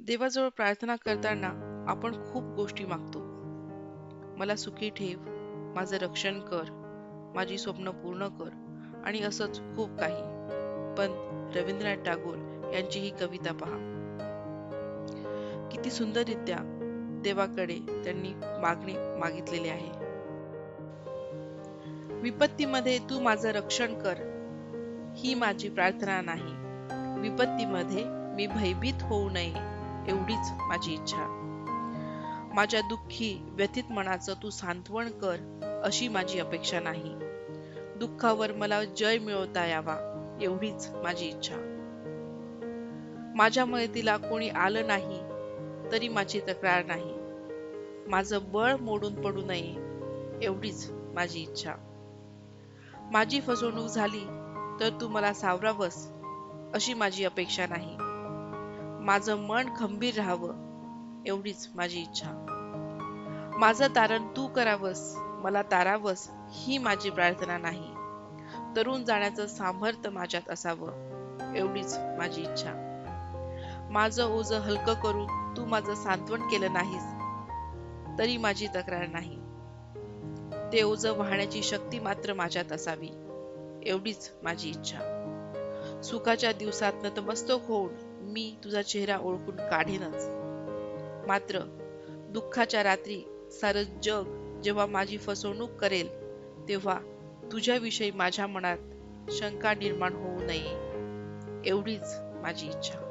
देवाजवळ प्रार्थना करताना आपण खूप गोष्टी मागतो. मला सुखी ठेव माझं रक्षण कर माझी स्वप्न पूर्ण कर आणि असंच खूप काही. पण रवींद्रनाथ टागोर यांची ही कविता पहा. किती सुंदररित्या देवाकडे त्यांनी मागणी मागितलेली आहे. विपत्तीमध्ये तू माझं रक्षण कर ही माझी प्रार्थना नाही. विपत्तीमध्ये मी भयभीत होऊ नये. एवढीच माझी इच्छा. माझ्या दुःखी व्यथित मनाचं तू सांत्वन कर अशी माझी अपेक्षा नाही. दुःखावर मला जय मिळवता यावा एवढीच माझी इच्छा. माझ्या तिला कोणी आलं नाही तरी माझी तक्रार नाही. माझं बळ मोडून पडू नये एवढीच माझी इच्छा. माझी फसवणूक झाली तर तू मला सावरावस अशी माझी अपेक्षा नाही. माझं मन खंबीर राहावं एवढीच माझी इच्छा. माझं तारण तू करावस मला तारावंस ही माझी प्रार्थना नाही. तरुण जाण्याचं सामर्थ्य माझ्यात असावं एवढीच माझी इच्छा. माझं ओझ हलकं करून तू माझं सांत्वन केलं नाहीस तरी माझी तक्रार नाही. ते ओझ वाहण्याची शक्ती मात्र माझ्यात असावी एवढीच माझी इच्छा. सुखाच्या दिवसात नतमस्तक होऊन मी तुझा चेहरा ओळखून काढेनच. मात्र दुःखाच्या रात्री सारं जग जेव्हा माझी फसवणूक करेल तेव्हा तुझ्याविषयी माझ्या मनात शंका निर्माण होऊ नये एवढीच माझी इच्छा.